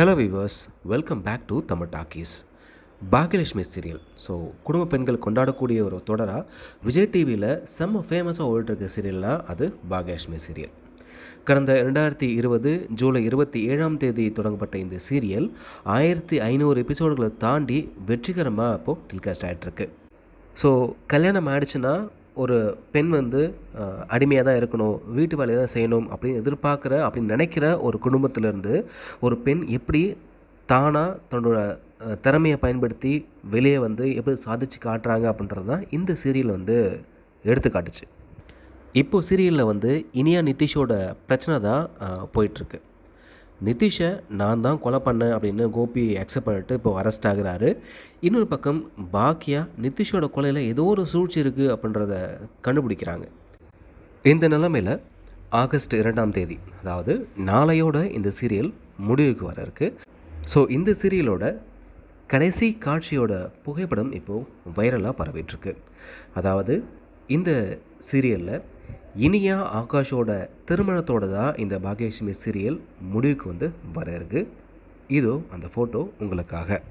Hello viewers welcome back to Tamil talkies Bhagyalakshmi serial so குடும்ப பெண்கள் கொண்டாடக்கூடிய ஒரு தொடராக விஜய் டிவியில் செம்ம ஃபேமஸாக ஓடிட்டுருக்க சீரியல்னால் அது பாக்யலட்சுமி சீரியல் கடந்த ரெண்டாயிரத்தி இருபது ஜூலை இருபத்தி ஏழாம் தேதி தொடங்கப்பட்ட இந்த சீரியல் ஆயிரத்தி ஐநூறு எபிசோடுகளை தாண்டி வெற்றிகரமாக இப்போது டெலிகாஸ்ட் ஆகிட்டுருக்கு ஸோ கல்யாணம் ஆயிடுச்சுன்னா ஒரு பெண் வந்து அடிமையாக தான் இருக்கணும் வீட்டு வேலையை தான் செய்யணும் அப்படின்னு எதிர்பார்க்குற அப்படின்னு நினைக்கிற ஒரு குடும்பத்திலேருந்து ஒரு பெண் எப்படி தானாக தன்னோட திறமையை பயன்படுத்தி வெளியே வந்து எப்படி சாதிச்சு காட்டுறாங்க அப்படின்றது தான் இந்த சீரியல் வந்து எடுத்துக்காட்டுச்சு இப்போது சீரியலில் வந்து இனியா நிதிஷோட பிரச்சனை தான் போயிட்டுருக்கு. நிதிஷை நான் தான் கொலை பண்ணேன் அப்படின்னு கோபி அக்செப்ட் பண்ணிட்டு இப்போ அரெஸ்ட் ஆகுறாரு. இன்னொரு பக்கம் பாக்கியா நிதிஷோட கொலையில் ஏதோ ஒரு சூழ்ச்சி இருக்குது அப்படின்றத கண்டுபிடிக்கிறாங்க. இந்த நிலைமையில் ஆகஸ்ட் இரண்டாம் தேதி அதாவது நாளையோட இந்த சீரியல் முடிவுக்கு வர இருக்கு ஸோ இந்த சீரியலோட கடைசி காட்சியோட புகைப்படம் இப்போது வைரலாக பரவிட்டுருக்கு அதாவது இந்த சீரியலில் இனியா ஆகாஷோட திருமணத்தோட தான் இந்த பாக்யலட்சுமி சீரியல் முடிவுக்கு வந்து வர இருக்கு. இதோ அந்த ஃபோட்டோ உங்களுக்காக.